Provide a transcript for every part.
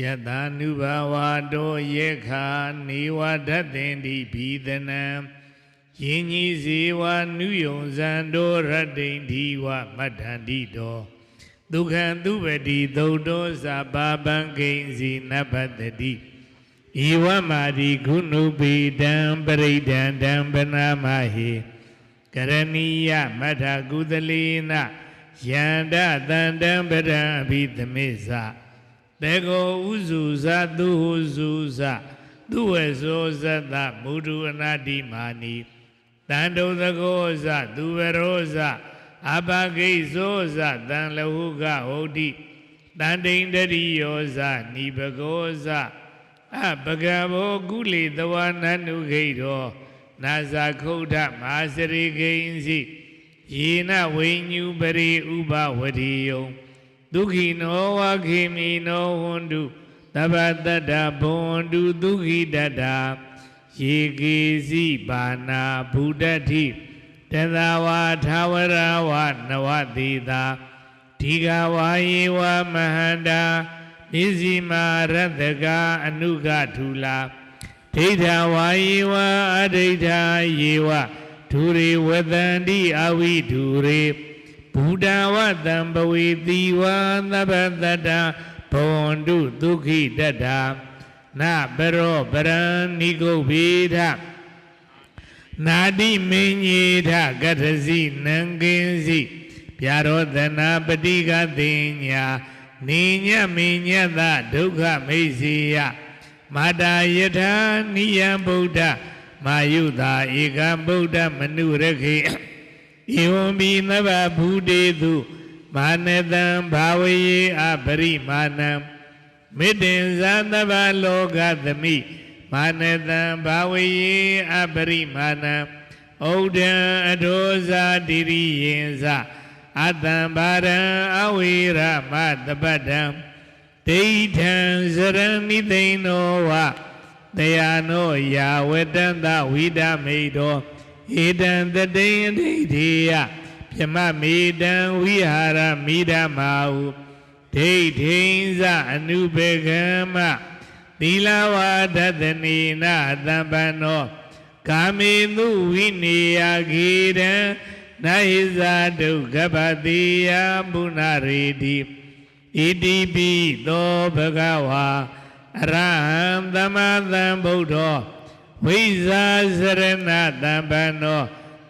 ယတ ानु ဘာဝတောယေခာနေဝဒတ္တင်တိဘီဒနံယင်းကြီးဇေဝနုယုံဇံတောရတ္တိန်ဒီဝမတ္ထန္တိတောဒုက္ခံသူပတိသုတ်တောသဗ္ဗပံကိဉ္စီနဗ္ဗတတိဤဝမာတိခုနုပိတံပရိဒံတံပနာမဟိကရဏီယမထကုသလေနယန္တတန္တံပရံအဘိသမိစ္ဆ တေကောဥစုဇသူဟုစုဇသူဝေဇောဇတမုဒုအနာတိမာနိတန္တုသကောဇသူဝရောဇအပဂိဇောဇတံလဟုကဟုတ်တိတန္တိန်တရိယောဇနိဘဂောဇအပကဘောကုလေတဝနန္နုခိတောနာဇခုဋ္ဌမဟာစရိကိဉ္စီယေနဝိညုပရိဥပဝတိယုံ ဒုက္ခိနောဝခေမိနောဟွန်တုတပ္ပတတ္တဘွန်တုဒုက္ခိတတ္တာယေကေစီပါဏာဘုဒ္ဓတိတသဝါသာဝရဝနဝတိတာဒီဃဝါယေဝမဟန္တာနိစီမာရတ္တကအနုကထူလာဒိဋ္ဌဝါယေဝအဒိဋ္ဌယေဝဒူရေဝတန္တိအဝိဒူရေ ဘုဒ္ဓဝတံဘဝေတိဝါသဗ္ဗတတ္တဘဝန္တုဒုက္ခိတတ္တာနပရောပရံနိဂုတ်ဘေထနာတိမင်းကြီးထကထစီနံကင်းစီပြရောသနာပတိကသိညာနေညမင်းညတဒုက္ခမိတ်စီယမာတာယထာနိယံဗုဒ္ဓမာယုတာဧကံဗုဒ္ဓမနုရခေ ဧဝံဘိနဗဗုတေတုမာနတံဘာဝယေအပရိမာဏံမေတ္တင်ဇာတဗ္ဗလောကသမိမာနတံဘာဝယေအပရိမာဏံဩဒံအထောဇာတိရိယင်ဇအတံဘာရံအဝေရမတပတ္တံဒိဋ္ဌံဇရမိသိဏောဝတရားနောယာဝတန္တဝိဒမိတော ဧတံတတိယဒိဋ္ဌိယပြမမေတံဝိဟာရမိဓမ္မာဟုဒိဋ္ဌိဉ္စအနုဘေကမ္မသီလဝါဒသနေနသံပန္နောကာမေတုဝိနေယခေတံနာဟိဇာဒုက္ခပတိယဘုနာရေတိဣတိပိသောဘဂဝါအရဟံသမသံဗုဒ္ဓော ဝိဇာစရဏတံပန္နော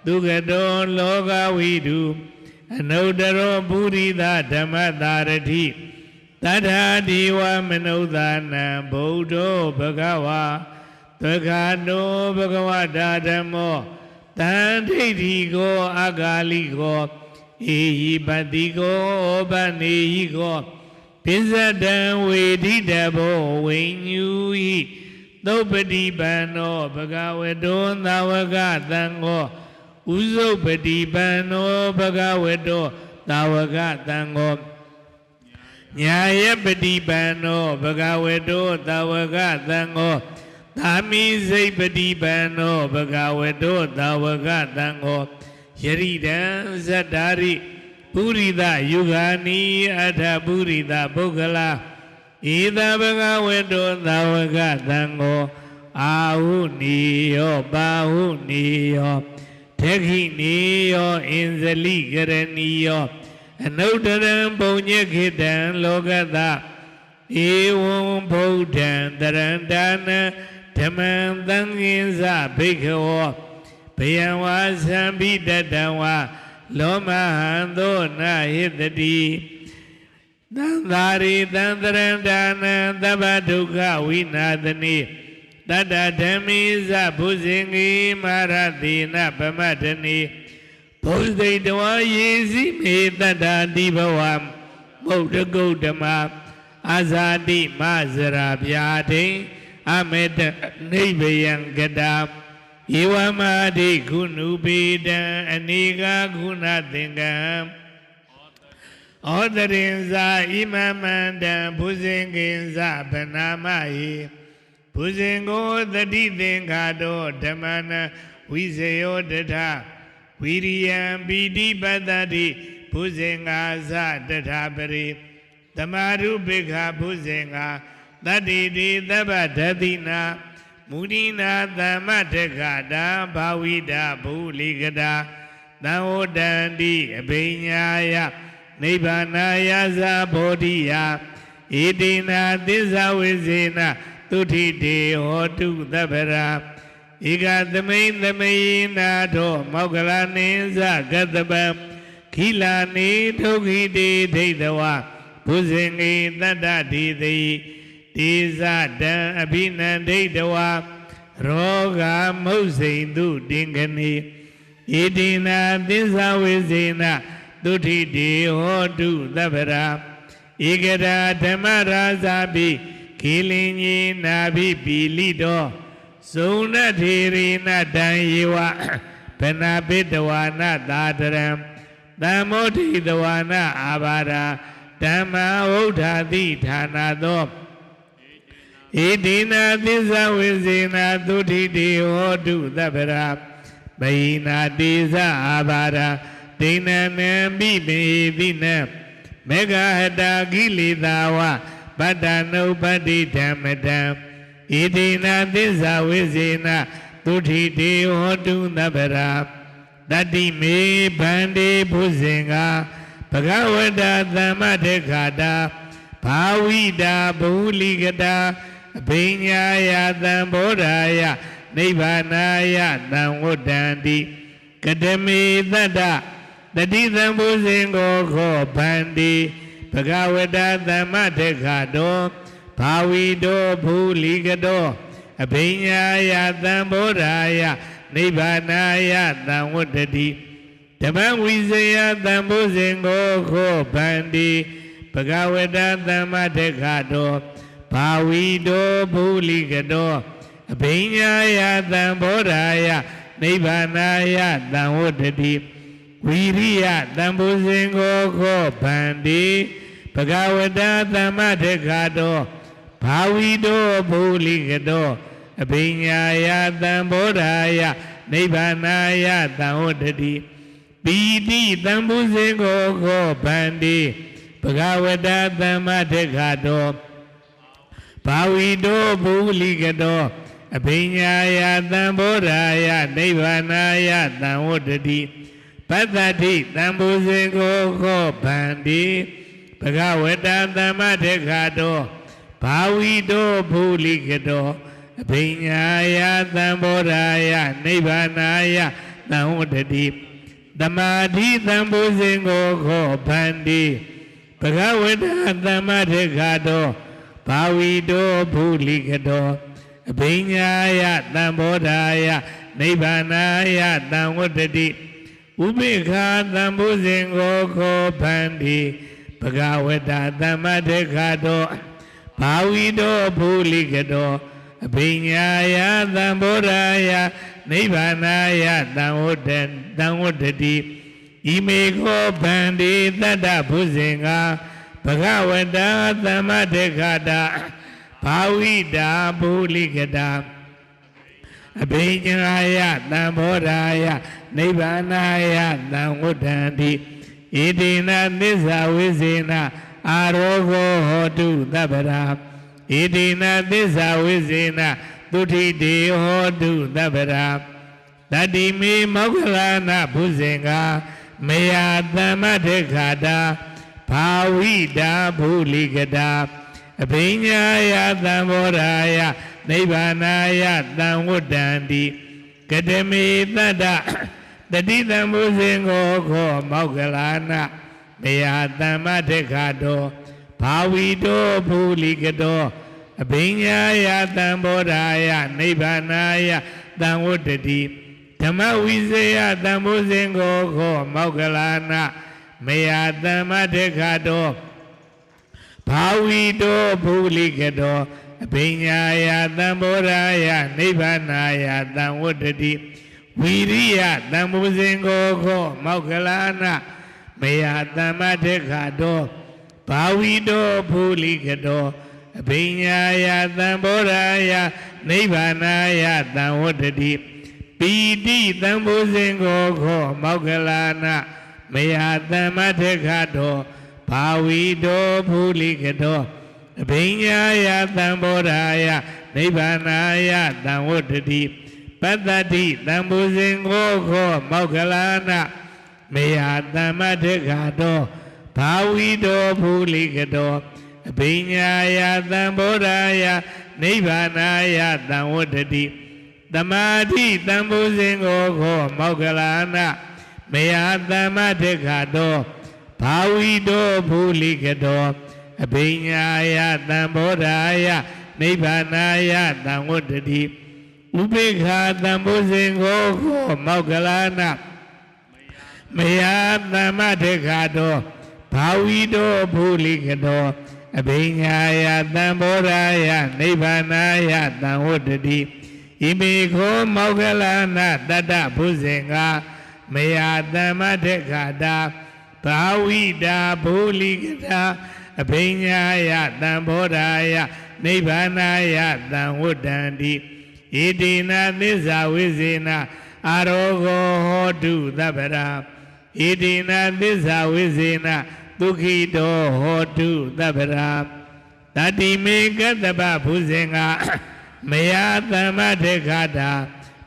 ဒုက္ကတောလောကဝိတုအနုတရောပုရိသဓမ္မတာရတိတထာဒီဝမနုဿာနံဗုဒ္ဓောဘဂဝါသက္ခတောဘဂဝတာဓမ္မောတန်ဒိဋ္ဌိကိုအဂါလိကိုအေဟိပတိကိုဩပနေဟိကိုပိဇဒံဝေဒိတဘောဝိညူဟိ သုပတိပန္နောဘဂဝတောသဝကသံဃောဥဇုပတိပန္နောဘဂဝတောသဝကသံဃောညာယပတိပန္နောဘဂဝတောသဝကသံဃောသာမိစိတ်ပတိပန္နောဘဂဝတောသဝကသံဃောယရိတံဇတ္တာရိပုရိသယုဂာနိအထပုရိသပုဂ္ဂလာ ဧတဘဂဝတောသဝကသံဃောအာဟုနိယောပါဟုနိယောထေခိနိယောအင်ဇလိကရဏီယောအနုတရံပုံညခေတံလောကသဧဝံဗုဒ္ဓံတရံဒါနံဓမ္မံသံဃင်္စဘိက္ခဝောဘယံဝါသံပိတတံဝါလောမဟံသောနာဟိတတိ သံသာရိသံတရံဒါနံသဗ္ဗဒုက္ခဝိနာသနိတတ္တဓမ္မိဇဘုဇင်္ဂိမာရတိနဗမတနိဘုဇိတဝါယေစီမေတတ္တာတိဘဝမုတ်တကုတ်ဓမ္မအာဇာတိမဇရာဗျာတိအမေတနိဗ္ဗယံကတာဧဝမာတိခုနုပေတံအနေကခုဏသင်္ကံ ဩတရင်ဇာဣမမန္တံဘုဇင်ကိဉ္စဗနာမဟိဘုဇင်ကိုတတိသင်္ခါတောဓမ္မနဝိဇယောတထဝိရိယံပိတိပတ္တိဘုဇင်္ဂါဇတထပရိသမာရုပိခဘုဇင်္ဂါတတ္တိတိသဗ္ဗဒတိနာမုဒိနာသမ္မတက္ခတာဘာဝိတာဘူလိကတာသံဝတ္တန္တိအဘိညာယ နိဗ္ဗာနာယဇာဘောဓိယဣတိနာသစ္စာဝိဇေနသုထိတေဟောတုသဗ္ဗရာဧကသမိန်သမိန်နာထောမောက္ကလနိသကတပံခိလာနေဒုက္ခိတေဒိဋ္ဌဝဘုဇင်္ဂေတတ္တတိတိတေဇတံအဘိနန္ဒိဋ္ဌဝရောဂမုတ်စိန်သူတင်ခဏီဣတိနာသစ္စာဝိဇေန သုထိတေဟောတုသဗ္ဗရာဧကရာဓမ္မရာဇာပိခေလင်ကြီးနာဘိပိလိတောဇုံနထေရိနတံယေဝဗနာပိတဝါနသာတရံသံမောထိတဝါနအာဘာရာဓမ္မဝုဒ္ဓာတိဌာနာသောဣတိနာသစ္စာဝိဇေနာသုထိတေဟောတုသဗ္ဗရာမဟိနာတေဇအာဘာရာ ဒိဏနံပိမေတိနံမေဃဟတာကိလေသာဝပတ္တနုပတ္တိဓမ္မတံဣတိနာသစ္စာဝိဇေနာသုထိတေဟောတုသဗ္ဗရာတတ္တိမေဗန္တိဘုဇင်္ဂဘဂဝတာသမ္မတေခာတာဘာဝိတာဘူလိကတာအဘိညာယသံဘောဓာယနိဗ္ဗာနာယသံဝတ္တန္တိကတမေတတ္တတတိသံဘုဇင်ကိုခောဗန္တိဘဂဝတာသမ္မတေခာတောဘာဝီတောဘူလိကတောအဘိညာယသံဘောဓာယနိဗ္ဗာနာယသံဝတ္တတိဓမ္မဝိဇယသံဘုဇင်ကိုခောဗန္တိဘဂဝတာသမ္မတေခာတောဘာဝီတောဘူလိကတောအဘိညာယသံဘောဓာယနိဗ္ဗာနာယသံဝတ္တတိ ဝိရိယတံပုဇင်ကိုခောဗန္တိဘဂဝတာသမ္မတေခာတောဘာဝီတောဘူလိကတောအဘိညာယသံဘောဓာယနိဗ္ဗာနာယသံဝတ္တတိပီတိတံပုဇင်ကိုခောဗန္တိဘဂဝတာသမ္မတေခာတောဘာဝီတောဘူလိကတောအဘိညာယသံဘောဓာယနိဗ္ဗာနာယသံဝတ္တတိ ပတ္တတိတံပုဇင်ကိုခောဗန္တိဘဂဝတာသမ္မတေခာတောဘာဝီတောဘူလိကတောအဘိညာယသံဘောဓာယနိဗ္ဗာနာယသံဝတ္တတိသမာဓိသံပုဇင်ကိုခောဗန္တိဘဂဝတာသမ္မတေခာတောဘာဝီတောဘူလိကတောအဘိညာယသံဘောဓာယနိဗ္ဗာနာယသံဝတ္တတိ ဥပိ္ခာသံဘုဇင်ကိုခောဖန္တိဘဂဝတာသမ္မတေခာတောဘာဝီတောဘူလိကတောအဘိညာယသံဘောဓာယနိဗ္ဗာနာယသံဝတ္တသံဝတ္တတိဣမေခောဗန္တိတတ္တဘုဇင်ကဘဂဝတာသမ္မတေခာတာဘာဝိတာဘူလိကတာအဘိညာယသံဘောဓာယ နိဗ္ဗာနာယသံဝဋ္ဌန္တိဣတိနာသစ္စာဝိဇေနအာရောဂောဟောတုသဗ္ဗရာဣတိနာသစ္စာဝိဇေနသုထိတေဟောတုသဗ္ဗရာတတိမေမောက္ခလာနာဘုဇင်္ဂမေယသမ္မတေခာတာဘာဝိတာဘူလိကတာအဘိညာယသံဘောဓာယနိဗ္ဗာနာယသံဝတ္တန္တိကတမေတတ္တတတိတံဘုဇင်ကိုခောမောက္ကလာနာမေယသမ္မတေခာတောဘာဝီတောဘူလိကတောအဘိညာယသံဘောဓာယနိဗ္ဗာနာယသံဝတ္တတိဓမ္မဝိဇေယသံဘုဇင်ကိုခောမောက္ကလာနာမေယသမ္မတေခာတောဘာဝီတောဘူလိကတောအဘိညာယသံဘောဓာယနိဗ္ဗာနာယသံဝတ္တတိ ဝီရိယသံဘုဇင်ကိုခောမောက္ကလာနာမေယသမ္မတေခာတောဘာဝီတောဘူလိကတောအဘိညာယသံဘောဓာယနိဗ္ဗာနာယသံဝတ္တတိပီတိသံဘုဇင်ကိုခောမောက္ကလာနာမေယသမ္မတေခာတောဘာဝီတောဘူလိကတောအဘိညာယသံဘောဓာယနိဗ္ဗာနာယသံဝတ္တိ ပတ္တတိသံဘူဇင်ကိုခောမောက္ခလာနမေယသမ္မထေခါတောဘာဝီတောဖူလိကတောအဘိညာယသံဘောဓာယနိဗ္ဗာနာယသံဝတ္တိသမာဓိသံဘူဇင်ကိုခောမောက္ခလာနမေယသမ္မထေခါတောဘာဝီတောဖူလိကတောအဘိညာယသံဘောဓာယနိဗ္ဗာနာယသံဝတ္တိ ဥပိ္ခာသံဘုဇင်ကိုခောမောက္ကလာနမယသမ္မထေခာတောဘာဝီတောဘူလိကတောအဘိညာယသံဘောဓာယနိဗ္ဗာနာယသံဝတ္တိဣမိခောမောက္ကလာနတတ္တဘုဇင်ကမယသမ္မထေခာတာဘာဝိတာဘူလိကတာအဘိညာယသံဘောဓာယနိဗ္ဗာနာယသံဝတ္တန္တိ ဣတိနာသစ္စာဝိဇေနအာရောဂောဟောတုသဗ္ဗရာဣတိနာသစ္စာဝိဇေနဒုက္ခိတောဟောတုသဗ္ဗရာတတိမေကတ္တပဘုဇင်ကမယသမ္မထေခတာ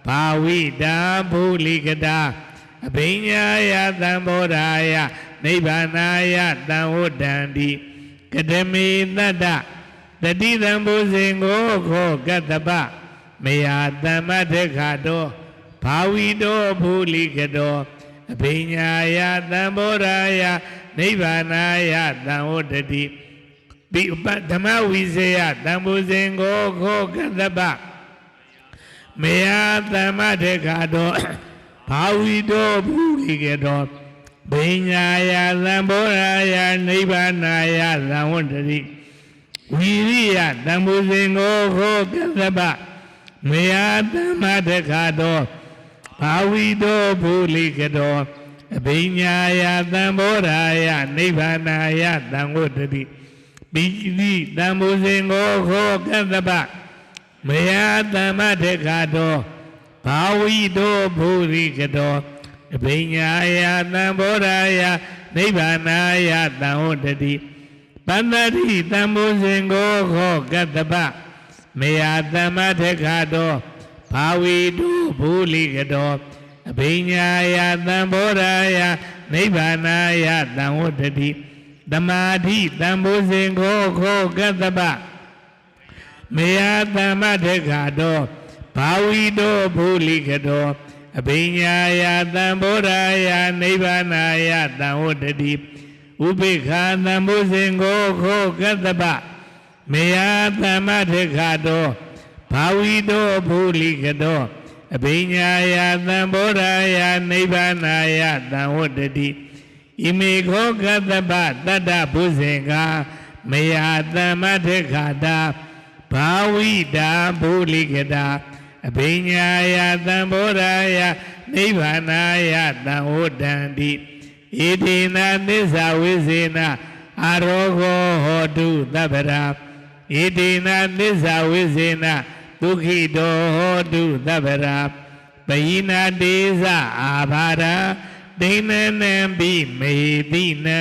ဘာဝိတာဘူလိကတာအဘိညာယသံဘောဓာယနိဗ္ဗာနာယသံဝတ္တန္တိကတမေတတ္တတတိတံဘုဇင်ကိုခောကတ္တပ မေယသမ္မထေခတောဘာဝီတောဘူလိကတောအဘိညာယသံဘောရာယနိဗ္ဗာနာယသံဝတ္တိပိဥပဓမ္မဝိစေယသံဘုဇင်ကိုခောကတ္တပမေယသမ္မထေခတောဘာဝီတောဘူလိကတောဘိညာယသံဘောရာယနိဗ္ဗာနာယသံဝတ္တိဝီရိယသံဘုဇင်ကိုခောကတ္တပ မေယသမ္မတခါတောဘာဝီတောဘူလိကတောအဘိညာယသံဘောရာယနိဗ္ဗာနာယသံဝတ္တိပိတိသံဘုဇင်ကိုခောကတ္တပမေယသမ္မတခါတောဘာဝီတောဘူရိကတောအဘိညာယသံဘောရာယနိဗ္ဗာနာယသံဝတ္တိပန္တတိသံဘုဇင်ကိုခောကတ္တပ မေယသမ္မထေခတောဘာဝီတုဘူလိကတောအဘိညာယသံဘောရာယနိဗ္ဗာနာယသံဝတ္တိသမာဓိသံဘုဇင်ကိုခောကတ္တပမေယသမ္မထေခတောဘာဝီတုဘူလိကတောအဘိညာယသံဘောရာယနိဗ္ဗာနာယသံဝတ္တိဥပိ္ခာသံဘုဇင်ကိုခောကတ္တပ မေယသမ္မထေခတောဘာဝီတောဘူလိကတောအဘိညာယသံဘောရာယနိဗ္ဗာနာယသံဝတ္တိဣမေခောကတ္တပတတ္တဘုဇင်ကမေယသမ္မထေခတာဘာဝိတာဘူလိကတာအဘိညာယသံဘောရာယနိဗ္ဗာနာယသံဝတ္တန္တိဣတိနာသစ္စာဝိဇေနအာရောဂောဟောတုသဗ္ဗရာ ဣတိနာသစ္စာဝိဇေနဒုက္ခိတောဟောတုသဗ္ဗရာပယိနာတေဇအာဘာရာဒိဏနံပိမေတိနံ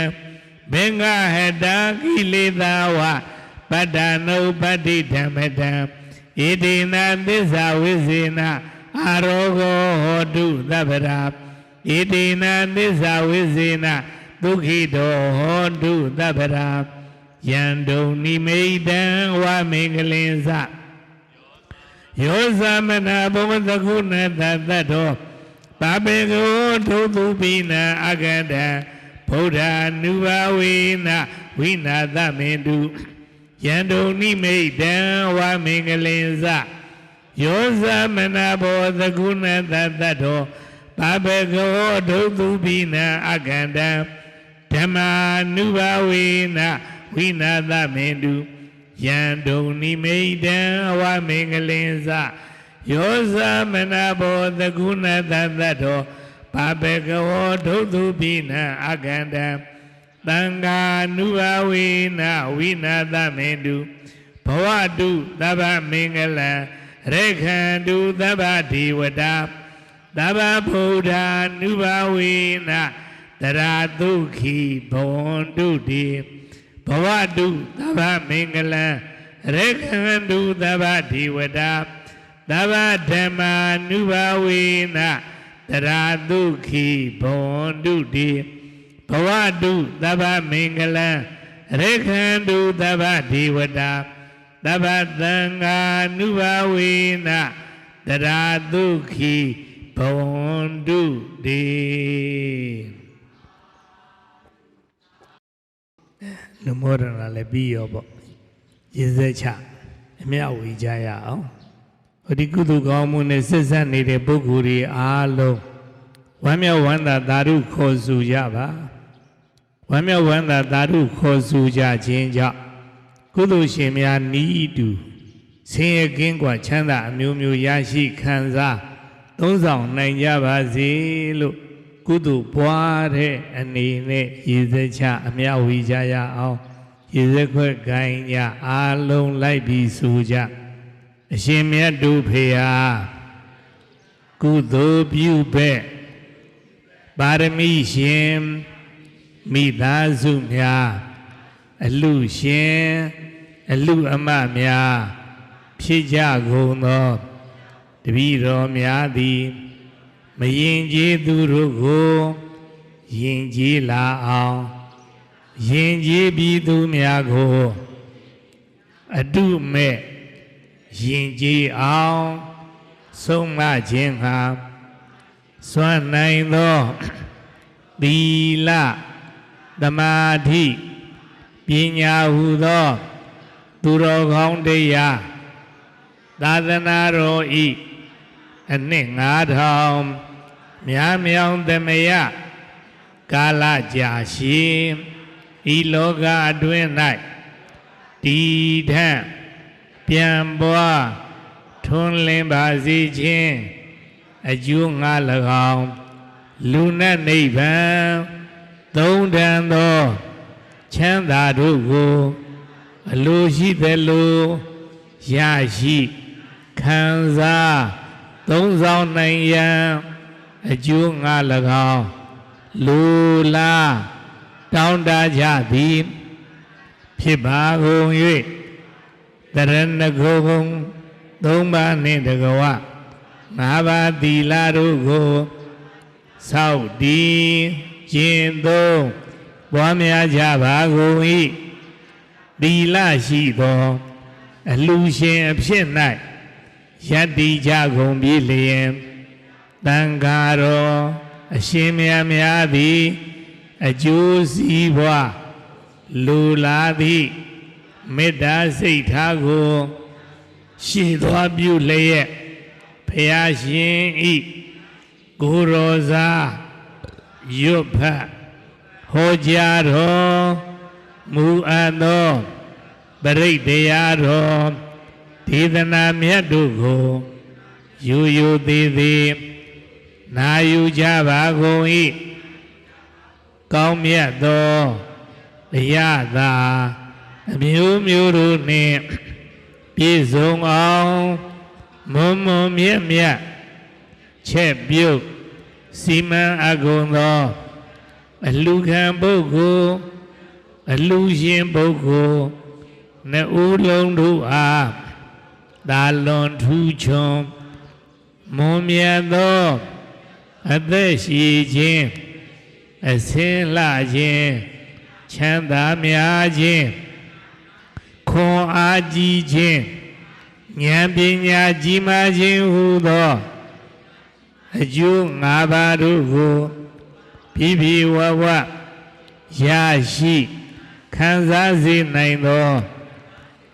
ဘေင္ဂဟတာကိလေသာဝပတ္တနုပတ္တိဓမ္မတံဣတိနာသစ္စာဝိဇေနအာရောဂောဟောတုသဗ္ဗရာဣတိနာသစ္စာဝိဇေနဒုက္ခိတောဟောတုသဗ္ဗရာ ယန္တုန်နိမိတံဝမင်္ဂလင်္စယောသမနာဘုံသကုဏတတတ္တောပါပေကိုထုသူပိနာအကတံဗုဒ္ဓ ानु ဘာဝေနဝိနာသမင်တုယန္တုန်နိမိတံဝမင်္ဂလင်္စယောသမနာဘောသကုဏတတတ္တောပါပေကောဒုသူပိနာအကန္တံဓမ္မာနုဘာဝေန ဝိနာသမင်တုယံဒုံနိမိတံအဝမင်္ဂလင်္စယောသမနာဘောသကုဏတသတ္တောဘာပေကဝောဒုသူပိနာအကန္တံသံဃာနုဘာဝေနဝိနာသမင်တုဘဝတုသဗ္ဗမင်္ဂလံရေခန္တုသဗ္ဗဒေဝတာသဗ္ဗဗုဒ္ဓ ानु ဘာဝေနတရာဒုက္ခိဘဝန္တုတိ ဘဝတုသဗ္ဗမင်္ဂလံရေခန္တုသဗ္ဗဒေဝတာသဗ္ဗဓမ္မာနုဘဝေနတရာတုခိဘဝန္တုတိဘဝတုသဗ္ဗမင်္ဂလံရေခန္တုသဗ္ဗဒေဝတာသဗ္ဗသံဃာနုဘဝေနတရာတုခိဘဝန္တုတိ နမောရဏလည်းပြီးရောပေါ့ရည်စက်ချအမြဝေကြရအောင်ဟိုဒီကုသိုလ်ကောင်းမှုနဲ့ဆက်ဆက်နေတဲ့ပုဂ္ဂိုလ်တွေအားလုံးဝမ်းမြောက်ဝမ်းသာသာဓုခေါ်ဆိုကြပါဝမ်းမြောက်ဝမ်းသာသာဓုခေါ်ဆိုကြခြင်းကြောင့်ကုသိုလ်ရှင်များဤတူဆင်းရဲကင်းကွာချမ်းသာအမျိုးမျိုးရရှိခံစားသုံးဆောင်နိုင်ကြပါစေလို့ ကုသိုလ်ပွားတဲ့အနေနဲ့ရည်စက်ချအမြဝေကြရအောင်ရည်စက်ခွက်ကိုင်းကြအားလုံးလိုက်ပြီးဆိုကြအရှင်မြတ်တို့ဖေဟာကုသိုလ်ပြုဘက်ပါရမီရှင်မိသားစုများအလူရှင်အလူအမများဖြစ်ကြကုန်သောတပည့်တော်များသည် မရင်ကျေးသူတို့ကိုယင်ကျေးလာအောင်ယင်ကျေးပြီးသူများကိုအတုမဲ့ယင်ကျေးအောင်ဆုံးမခြင်းဟာစွမ်းနိုင်သောသီလသမာဓိပညာဟုသော သူတော်ကောင်းတရားသာသနာတော်ဤအနှစ်9000 မြားမြောင်သမယကာလကြာရှည်ဤလောကအတွင်း၌တည်ထံပြန်ပွားထွန်းလင်းပါစေခြင်းအကျိုးငါ၎င်းလူနဲ့နိဗ္ဗာန်သုံးတန်သောချမ်းသာတို့ကို အလိုရှိသလိုရရှိခံစားသုံးဆောင်နိုင်ရန် အကျိုးငါ၎င်းလူလားတောင်းတကြသည် ဖြစ်ပါကုန်၍တရဏဂုံသုံးပါးနှင့်တကဝငါးပါးသီလတို့ကိုစောက်တည်ကျင့်သုံးပွားများကြပါကုန်၏သီလရှိသောအလူရှင်အဖြစ်၌ယတ္တိကြကုန်ပြီလျင် တန်ဃာတော်အရှင်မြတ်များသည်အကျိုးစီးပွားလူလာသည့်မေတ္တာစိတ်ထားကိုရှည်သွားပြုလျက်ဖရာရှင်ဤကိုရောစားရွတ်ဖတ်ဟောကြားတော်မူအပ်သောပရိတ်တရားတော်ဒေသနာမြတ်တို့ကိုယူယူသေးသေး နာယူကြပါကုန်၏ကောင်းမြတ်သောတရားသာအမျိုးမျိုးတို့နှင့်ပြည့်စုံအောင်မွန်မွန်မြတ်မြတ်ချက်ပြုတ်စီမံအကုန်သောအလူခံပုဂ္ဂိုလ်အလူရှင်ပုဂ္ဂိုလ်နှစ်ဦးလုံးတို့အားသာလွန်ထူးချွန်မွန်မြတ်သော အသက်ရှိခြင်းအစင်းလှခြင်းချမ်းသာများခြင်းခွန်အားကြီးခြင်းဉာဏ်ပညာကြီးမားခြင်းဟူသောအကျိုး၅ပါးတို့ကိုပြပြဝဝရရှိခံစားစေနိုင်သော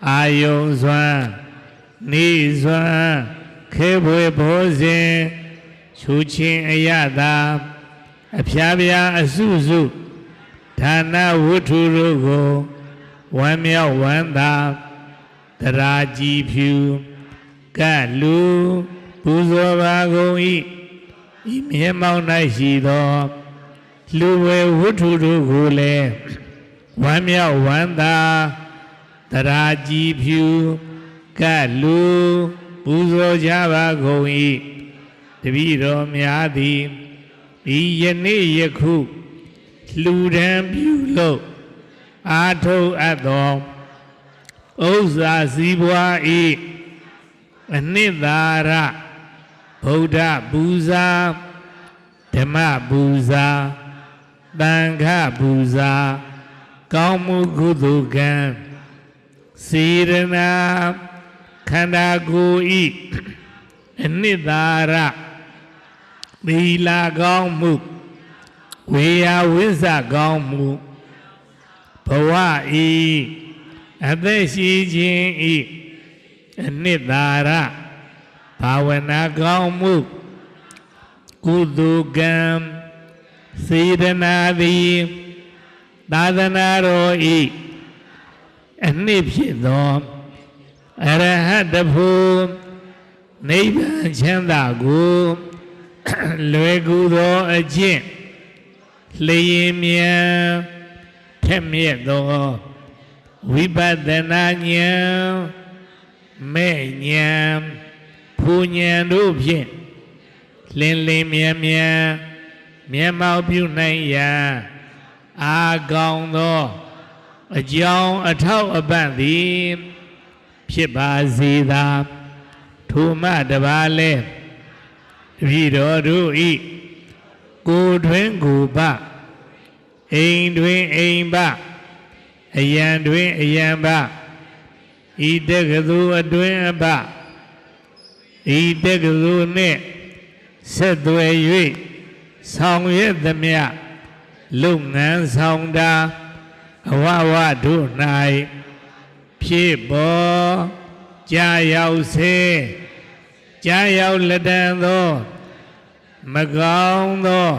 အာယုံစွမ်းနေစွမ်းခဲဖွယ်ဘောဇင် ချူချင်းအယတာအဖျားဖျားအစုစုဌာနဝတ္ထုတို့ကိုဝမ်းမြောက်ဝမ်းသာတရာကြည်ဖြူကလူပူဇော်ပါကုန်၏ဤမြဲမောင်း၌ရှိသောလူဝဲဝတ္ထုတို့ကိုလည်းဝမ်းမြောက်ဝမ်းသာတရာကြည်ဖြူကလူပူဇော်ကြပါကုန်၏ တပည့်တော်များသည်ဤယနေ့ယခုလှူဒန်းပြုလို့အာထုတ်အပ်သောဥစ္စာစည်းပွားဤအနှစ်သာရဗုဒ္ဓပူဇာဓမ္မပူဇာတန်ခပူဇာကောင်းမှုကုသိုလ်ကံစေရနာခန္ဓာကိုယ်ဤအနှစ်သာရ သီလကောင်းမှုဝေယဝိဇ္ဇကောင်းမှုဘဝဤအသက်ရှိခြင်းဤအနှစ်သာရဘာဝနာကောင်းမှုကုသိုလ်ကံစေတနာသည်သာသနာတော်ဤအနှစ်ဖြစ်သောအရဟတဖို့နိဗ္ဗာန်ချမ်းသာကို လွယ်ကူသောအကျင့်လျင်မြန်ထက်မြက်သောဝိပဿနာဉာဏ်မဲ့ဉာဏ်ဖူဉာဏ်တို့ဖြင့်လင်းလင်းမြန်မြန်မျက်မှောက်ပြုနိုင်ရာအာကောင်းသောအကြောင်းအထောက်အပံ့သည် ဖြစ်ပါစေသာထိုမှတပါလဲတ ပည့်တော်တို့ဤကိုယ်တွင်ကိုယ်ပအိမ်တွင်အိမ်ပအယံတွင်အယံပဤတက္ကသိုလ်အတွင်အပဤတက္ကသိုလ်နှင့်ဆက်သွယ်၍ဆောင်ရွက်သမျှလုပ်ငန်းဆောင်တာအဝဝတို့၌ဖြစ်ပေါ်ကြာရောက်စေကြာရောက်လက်တန်သော မကောင်းသော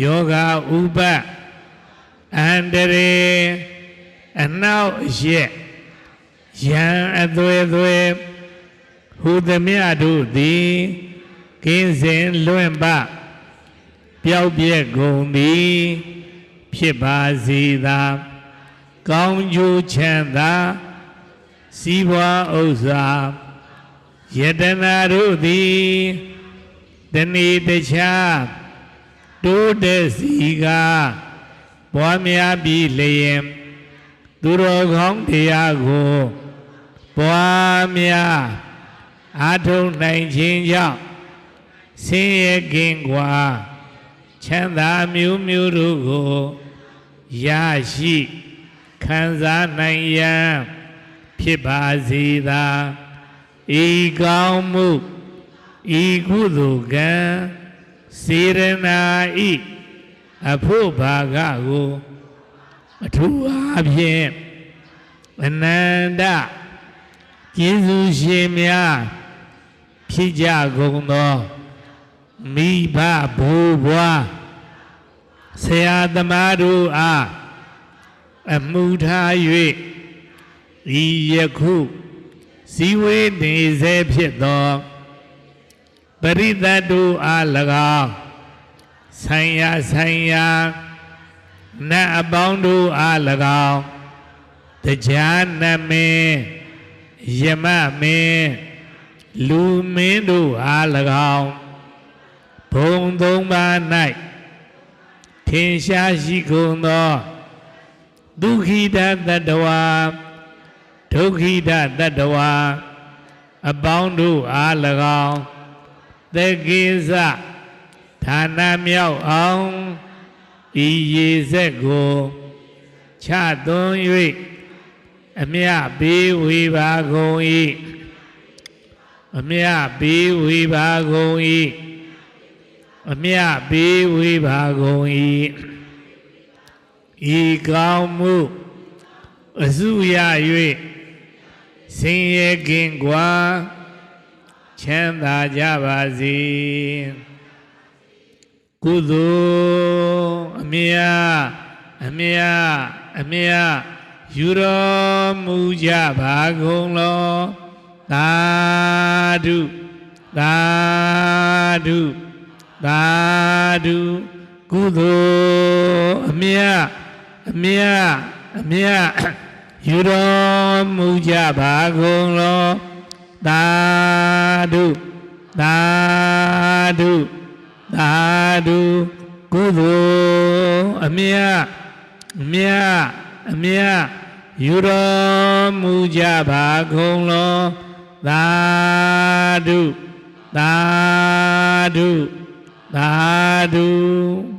ယောဂဥပတ်အန္တရေအနောက်အရက်ယံအသွေသွေဟူသမျှတို့သည်ကင်းစင်လွင့်ပပျောက်ပြက်ကုန်သည်ဖြစ်ပါစေသာကောင်းကျိုးချမ်းသာစီးပွားဥစ္စာယတနာတို့သည် တဏီတခြားတိုးတဲ့စီကပွားများပြီးလျင်သူတော်ကောင်းတရားကိုပွားများအားထုတ်နိုင်ခြင်းကြောင့်ဆင်းရဲကင်းကွာချမ်းသာမျိုးမျိုးတို့ကိုရရှိခံစားနိုင်ရန်ဖြစ်ပါစေသာဤကောင်းမှု ဤကုသိုလ်ကံစေရနာဤအဖို့ဘာကကိုအထူးအားဖြင့်အနန္တကျေးဇူးရှင်များဖြစ်ကြကုန်သောမိဘဘိုးဘွားဆရာသမားတို့အားအမှုထား၍ဤယခုဇီဝေနေစေဖြစ်သော ပရိသတ်တို့အား၎င်းဆိုင်ရာဆိုင်ရာနတ်အပေါင်းတို့အား၎င်းတရားနမင်းယမမင်းလူမင်းတို့အား၎င်းဘုံသုံးပါး၌ထင်ရှားရှိကုန်သောဒုက္ခိတတတဝါဒုက္ခိတတတဝါအပေါင်းတို့အား၎င်း သက္ကိစ္စဌာနမြောက်အောင်ဤရေဆက်ကိုချသွန်း၍အမြပေးဝေပါကုန်၏အမြပေးဝေပါကုန်၏အမြပေးဝေပါကုန်၏ဤကောင်းမှုအစုရ၍ဆင်းရဲကင်းကွာ ချမ်းသာကြပါစေကုသိုလ်အမြအမြအမြယူတော်မူကြပါကုန်လောသာဓုသာဓုသာဓုကုသိုလ်အမြအမြအမြယူတော်မူကြပါကုန်လော သာဓုသာဓုသာဓုကုသိုလ်အမြအမြအအမြတ်ယူတော်မူကြပါကုန်လောသာဓုသာဓုသာဓု